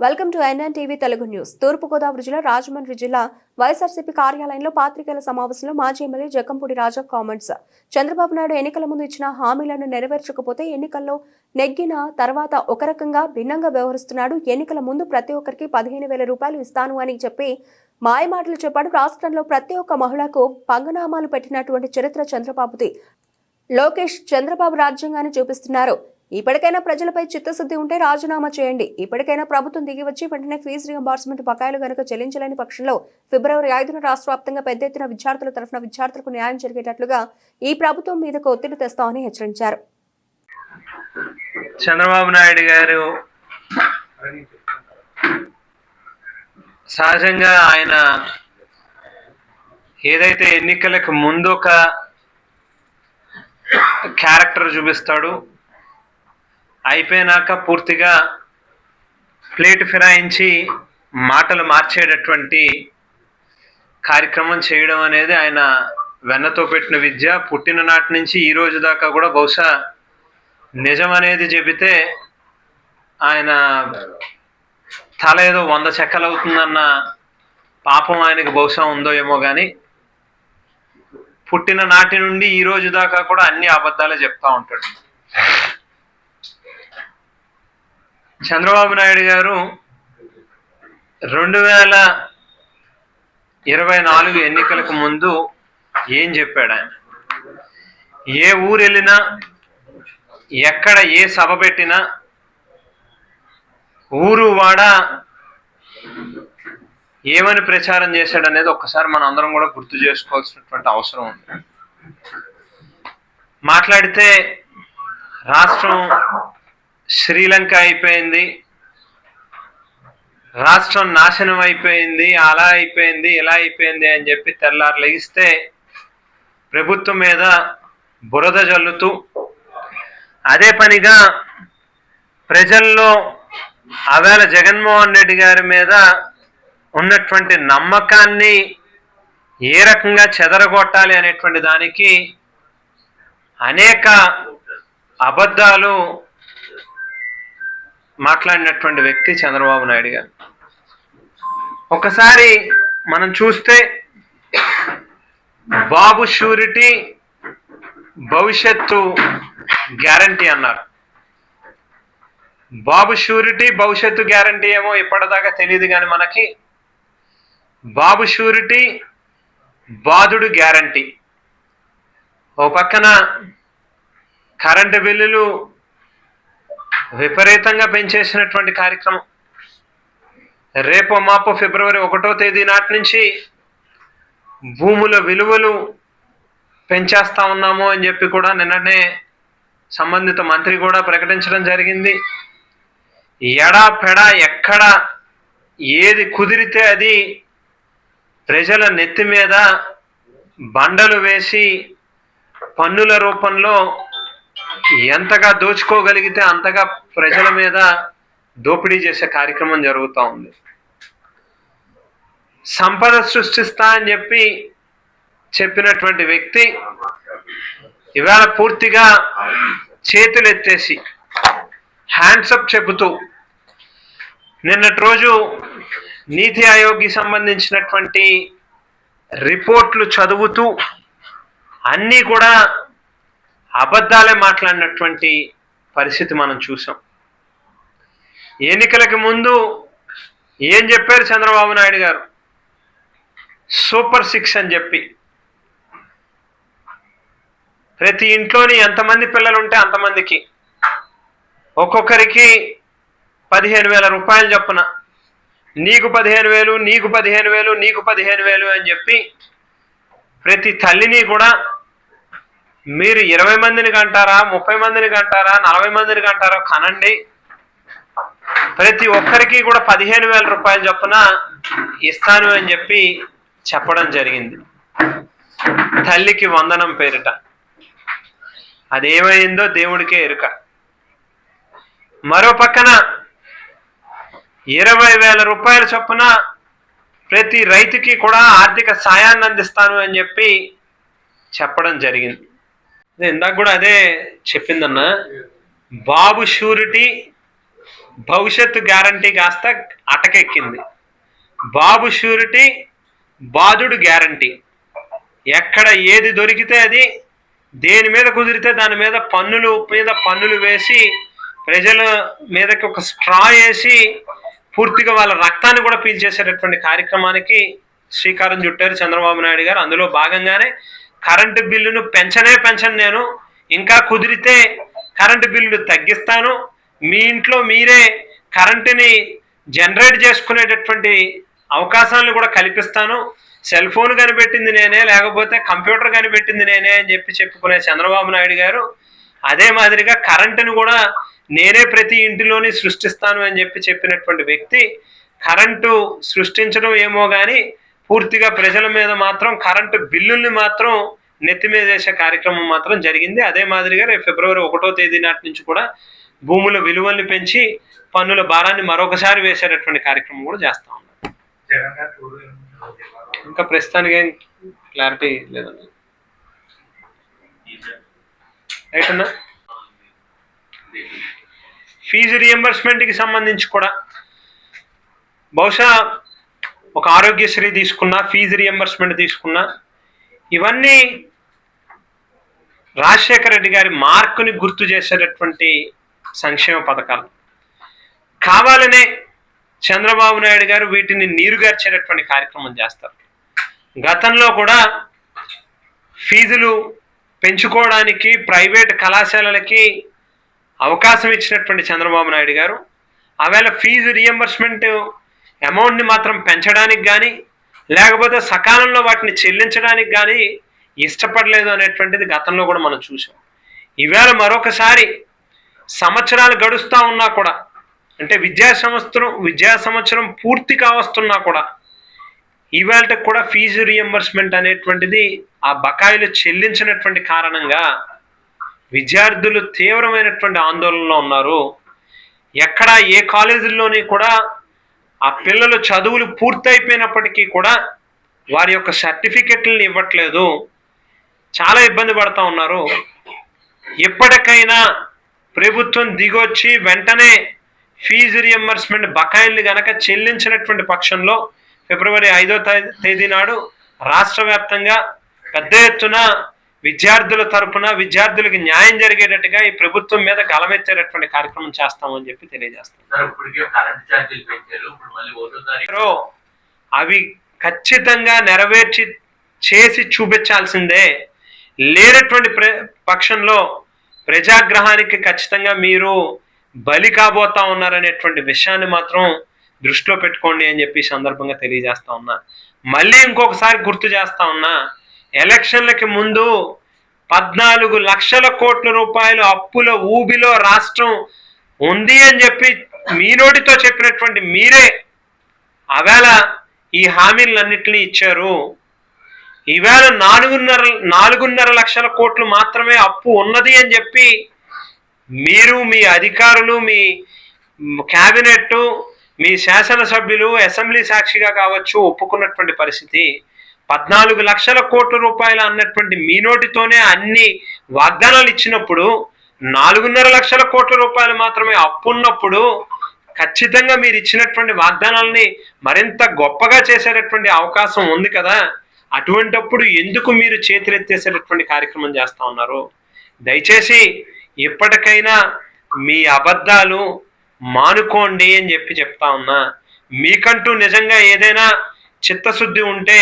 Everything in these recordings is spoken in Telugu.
Welcome to NN TV Telugu news. Turpugodavari జిల్లా రాజమండ్రి జిల్లా వైఎస్ఆర్సీపీ కార్యాలయంలో పాత్రికేయుల సమావేశంలో మాజీ ఎమ్మెల్యే జకంపూడి రాజా కామెంట్స్ చంద్రబాబు నాయుడు ఎన్నికల ముందు ఇచ్చిన హామీలను నెరవేర్చకపోతే ఎన్నికల్లో నెగ్గిన తర్వాత ఒక రకంగా భిన్నంగా వ్యవహరిస్తున్నాడు. ఎన్నికల ముందు ప్రతి ఒక్కరికి పదిహేను వేల రూపాయలు ఇస్తాను అని చెప్పి మాయమాటలు చెప్పాడు. రాష్ట్రంలో ప్రతి ఒక్క మహిళకు పంగనామాలు పెట్టినటువంటి చరిత్ర చంద్రబాబుది. లోకేష్ చంద్రబాబు రాజ్యాంగాన్ని చూపిస్తున్నారు. ఇప్పటికైనా ప్రజలపై చిత్తశుద్ధి ఉంటే రాజీనామా చేయండి. ఇప్పటికైనా ప్రభుత్వం దిగి వచ్చి వెంటనే ఫీజు రియంబార్స్మెంట్ బకాయిలు గనుక చెల్లించలేని పక్షంలో ఫిబ్రవరి ఐదున రాష్ట్ర వ్యాప్తంగా పెద్ద ఎత్తున విద్యార్థుల తరఫున విద్యార్థులకు న్యాయం జరిగేటట్లుగా ఈ ప్రభుత్వం మీదకు ఒత్తిడి తెస్తామని హెచ్చరించారు. చంద్రబాబు నాయుడు గారు సహజంగా ఆయన ఏదైతే ఎన్నికలకు ముందు ఒక క్యారెక్టర్ చూపిస్తాడు అయిపోయినాక పూర్తిగా ప్లేట్ ఫిరాయించి మాటలు మార్చేటటువంటి కార్యక్రమం చేయడం అనేది ఆయన వెన్నతో పెట్టిన విద్య. పుట్టిన నాటి నుంచి ఈ రోజు దాకా కూడా బహుశా నిజం అనేది చెబితే ఆయన తల ఏదో వంద చెక్కలు అవుతుందన్న పాపం ఆయనకు బహుశా ఉందో ఏమో కానీ పుట్టిన నాటి నుండి ఈ రోజు దాకా కూడా అన్ని అబద్ధాలే చెప్తా ఉంటాడు. చంద్రబాబు నాయుడు గారు రెండు వేల ఇరవై నాలుగు ఎన్నికలకు ముందు ఏం చెప్పాడు ఆయన? ఏ ఊరు వెళ్ళినా ఎక్కడ ఏ సభ పెట్టినా ఊరు వాడ ఏమని ప్రచారం చేశాడు అనేది ఒక్కసారి మనం అందరం కూడా గుర్తు చేసుకోవాల్సినటువంటి అవసరం ఉంది. మాట్లాడితే రాష్ట్రం శ్రీలంక అయిపోయింది. రాష్ట్రం నాశనం అయిపోయింది. అలా అయిపోయింది ఇలా అయిపోయింది అని చెప్పి తెల్లారు లెగిస్తే ప్రభుత్వం మీద బురద జల్లుతూ అదే పనిగా ప్రజల్లో ఆవేళ జగన్మోహన్ రెడ్డి గారి మీద ఉన్నటువంటి నమ్మకాన్ని ఏ రకంగా చెదరగొట్టాలి అనేటువంటి దానికి అనేక అబద్ధాలు మాట్లాడినటువంటి వ్యక్తి చంద్రబాబు నాయుడు గారు. ఒకసారి మనం చూస్తే బాబు షూరిటీ భవిష్యత్తు గ్యారంటీ అన్నారు. బాబు షూరిటీ భవిష్యత్తు గ్యారంటీ ఏమో ఇప్పటిదాకా తెలియదు కానీ మనకి బాబు షూరిటీ బాధుడు గ్యారంటీ. ఓ పక్కన కరెంటు బిల్లులు విపరీతంగా పెంచేసినటువంటి కార్యక్రమం. రేపో మాపో ఫిబ్రవరి ఒకటో తేదీ నాటి నుంచి భూముల విలువలు పెంచేస్తా ఉన్నాము అని చెప్పి కూడా నిన్ననే సంబంధిత మంత్రి కూడా ప్రకటించడం జరిగింది. ఎడా పెడా ఎక్కడ ఏది కుదిరితే అది ప్రజల నెత్తి మీద బండలు వేసి పన్నుల రూపంలో ఎంతగా దోచుకోగలిగితే అంతగా ప్రజల మీద దోపిడీ చేసే కార్యక్రమం జరుగుతూ ఉంది. సంపద సృష్టిస్తా అని చెప్పి చెప్పినటువంటి వ్యక్తి ఇవాళ పూర్తిగా చేతులు ఎత్తేసి హ్యాండ్సప్ చెబుతూ నిన్నటి రోజు నీతి ఆయోగ్కి సంబంధించినటువంటి రిపోర్ట్లు చదువుతూ అన్నీ కూడా అబద్ధాలే మాట్లాడినటువంటి పరిస్థితి మనం చూసాం. ఎన్నికలకి ముందు ఏం చెప్పారు చంద్రబాబు నాయుడు గారు? సూపర్ సిక్స్ అని చెప్పి. ప్రతి ఇంట్లోని ఎంతమంది పిల్లలు ఉంటే అంతమందికి. ఒక్కొక్కరికి పదిహేను వేల రూపాయలు చొప్పున. నీకు పదిహేను వేలు నీకు పదిహేను వేలు నీకు పదిహేను వేలు అని చెప్పి ప్రతి తల్లిని కూడా మీరు ఇరవై మందిని కంటారా ముప్పై మందిని కంటారా నలభై మందిని కంటారా కనండి. ప్రతి ఒక్కరికి కూడా పదిహేను వేల రూపాయలు చొప్పున ఇస్తాను అని చెప్పి చెప్పడం జరిగింది. తల్లికి వందనం పేరిట. అదేమైందో దేవుడికే ఎరుక. మరో పక్కన ఇరవై వేల రూపాయల చొప్పున ప్రతి రైతుకి కూడా ఆర్థిక సాయాన్ని అందిస్తాను అని చెప్పి చెప్పడం జరిగింది. అదే ఇందాక కూడా అదే చెప్పిందన్న బాబు షూరిటీ భవిష్యత్తు గ్యారంటీ కాస్త అటకెక్కింది. బాబు షూరిటీ బాధుడు గ్యారంటీ. ఎక్కడ ఏది దొరికితే అది దేని మీద కుదిరితే దాని మీద పన్నులు మీద పన్నులు వేసి ప్రజల మీదకి ఒక స్ట్రా వేసి పూర్తిగా వాళ్ళ రక్తాన్ని కూడా పీల్చేసేటటువంటి కార్యక్రమానికి శ్రీకారం చుట్టారు చంద్రబాబు నాయుడు గారు. అందులో భాగంగానే కరెంటు బిల్లును పెంచనే పెంచను నేను. ఇంకా కుదిరితే కరెంటు బిల్లులు తగ్గిస్తాను. మీ ఇంట్లో మీరే కరెంటుని జనరేట్ చేసుకునేటటువంటి అవకాశాలను కూడా కల్పిస్తాను. సెల్ ఫోన్ కనిపెట్టింది నేనే లేకపోతే కంప్యూటర్ కనిపెట్టింది నేనే అని చెప్పి చెప్పుకునే చంద్రబాబు నాయుడు గారు అదే మాదిరిగా కరెంటును కూడా నేనే ప్రతి ఇంటిలోని సృష్టిస్తాను అని చెప్పి చెప్పినటువంటి వ్యక్తి కరెంటు సృష్టించడం ఏమో కానీ పూర్తిగా ప్రజల మీద మాత్రం కరెంటు బిల్లుల్ని మాత్రం నెత్తి మీద వేసే కార్యక్రమం మాత్రం జరిగింది. అదే మాదిరిగా రేపు ఫిబ్రవరి ఒకటో తేదీ నాటి నుంచి కూడా భూముల విలువల్ని పెంచి పన్నుల భారాన్ని మరొకసారి వేసేటటువంటి కార్యక్రమం కూడా చేస్తా ఉన్నాం. ఇంకా ప్రస్తుతానికి ఏం క్లారిటీ లేదండి. రైట్ అన్నా? ఫీజు రియంబర్స్మెంట్కి సంబంధించి కూడా బహుశా ఒక ఆరోగ్యశ్రీ తీసుకున్నా ఫీజు రియంబర్స్మెంట్ తీసుకున్నా ఇవన్నీ రాజశేఖర రెడ్డి గారి మార్కుని గుర్తు చేసేటటువంటి సంక్షేమ పథకాలు. కావాలనే చంద్రబాబు నాయుడు గారు వీటిని నీరుగార్చేటటువంటి కార్యక్రమం చేస్తారు. గతంలో కూడా ఫీజులు పెంచుకోవడానికి ప్రైవేట్ కళాశాలలకి అవకాశం ఇచ్చినటువంటి చంద్రబాబు నాయుడు గారు ఆవేళ ఫీజు రియంబర్స్మెంట్ అమౌంట్ని మాత్రం పెంచడానికి కానీ లేకపోతే సకాలంలో వాటిని చెల్లించడానికి కానీ ఇష్టపడలేదు అనేటువంటిది గతంలో కూడా మనం చూసాం ఈవేళ మరొకసారి సంవత్సరాలు గడుస్తూ ఉన్నా కూడా అంటే విద్యా సంవత్సరం విద్యా సంవత్సరం పూర్తి కావస్తున్నా కూడా ఇవాళకి కూడా ఫీజు రియంబర్స్మెంట్ అనేటువంటిది ఆ బకాయిలు చెల్లించినటువంటి కారణంగా విద్యార్థులు తీవ్రమైనటువంటి ఆందోళనలో ఉన్నారు. ఎక్కడ ఏ కాలేజీల్లోని కూడా ఆ పిల్లలు చదువులు పూర్తయిపోయినప్పటికీ కూడా వారి యొక్క సర్టిఫికెట్లను ఇవ్వట్లేదు. చాలా ఇబ్బంది పడతా ఉన్నారు. ఎప్పటికైనా ప్రభుత్వం దిగొచ్చి వెంటనే ఫీజు రియంబర్స్మెంట్ బకాయిల్ని గనక చెల్లించినటువంటి పక్షంలో ఫిబ్రవరి ఐదో తేదీ నాడు రాష్ట్ర వ్యాప్తంగా పెద్ద ఎత్తున విద్యార్థుల తరపున విద్యార్థులకు న్యాయం జరిగేటట్టుగా ఈ ప్రభుత్వం మీద గలమెత్తేటటువంటి కార్యక్రమం చేస్తామని చెప్పి తెలియజేస్తాం. అవి ఖచ్చితంగా నెరవేర్చి చేసి చూపించాల్సిందే. లేనటువంటి పక్షంలో ప్రజాగ్రహానికి ఖచ్చితంగా మీరు బలి కాబోతా ఉన్నారనేటువంటి విషయాన్ని మాత్రం దృష్టిలో పెట్టుకోండి అని చెప్పి ఈ సందర్భంగా తెలియజేస్తా ఉన్నా. మళ్ళీ ఇంకొకసారి గుర్తు చేస్తా ఉన్నా ఎలక్షన్లకి ముందు పద్నాలుగు లక్షల కోట్ల రూపాయలు అప్పుల ఊబిలో రాష్ట్రం ఉంది అని చెప్పి మీ నోటితో చెప్పినటువంటి మీరే అవేళ ఈ హామీలన్నింటినీ ఇచ్చారు. ఈవేళ నాలుగున్నర నాలుగున్నర లక్షల కోట్లు మాత్రమే అప్పు ఉన్నది అని చెప్పి మీరు మీ అధికారులు మీ క్యాబినెట్ మీ శాసనసభ్యులు అసెంబ్లీ సాక్షిగా కావచ్చు ఒప్పుకున్నటువంటి పరిస్థితి. పద్నాలుగు లక్షల కోట్ల రూపాయలు అన్నటువంటి మీ నోటితోనే అన్ని వాగ్దానాలు ఇచ్చినప్పుడు నాలుగున్నర లక్షల కోట్ల రూపాయలు మాత్రమే అప్పున్నప్పుడు ఖచ్చితంగా మీరు ఇచ్చినటువంటి వాగ్దానాలని మరింత గొప్పగా చేసేటటువంటి అవకాశం ఉంది కదా. అటువంటప్పుడు ఎందుకు మీరు చేతులెత్తేసేటటువంటి కార్యక్రమం చేస్తూ ఉన్నారు? దయచేసి ఇప్పటికైనా మీ అబద్ధాలు మానుకోండి అని చెప్పి చెప్తా ఉన్నా. మీకంటూ నిజంగా ఏదైనా చిత్తశుద్ధి ఉంటే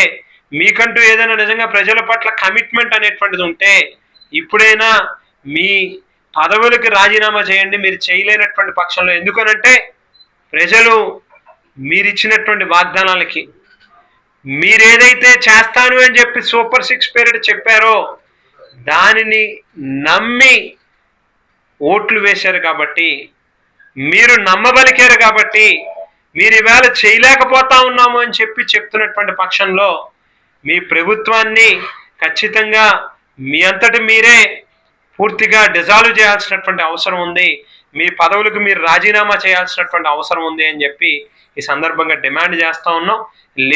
మీకంటూ ఏదైనా నిజంగా ప్రజల పట్ల కమిట్మెంట్ అనేటువంటిది ఉంటే ఇప్పుడైనా మీ పదవులకి రాజీనామా చేయండి మీరు చేయలేనటువంటి పక్షంలో. ఎందుకనంటే ప్రజలు మీరిచ్చినటువంటి వాగ్దానాలకి మీరేదైతే చేస్తాను అని చెప్పి సూపర్ సిక్స్ పీరియడ్ చెప్పారో దానిని నమ్మి ఓట్లు వేశారు కాబట్టి మీరు నమ్మబలికారు కాబట్టి మీరు ఈవేళ చేయలేకపోతా ఉన్నాము అని చెప్పి చెప్తున్నటువంటి పక్షంలో మీ ప్రభుత్వాన్ని ఖచ్చితంగా మీ అంతటి మీరే పూర్తిగా డిజాల్వ్ చేయాల్సినటువంటి అవసరం ఉంది. మీ పదవులకు మీరు రాజీనామా చేయాల్సినటువంటి అవసరం ఉంది అని చెప్పి ఈ సందర్భంగా డిమాండ్ చేస్తా ఉన్నాం.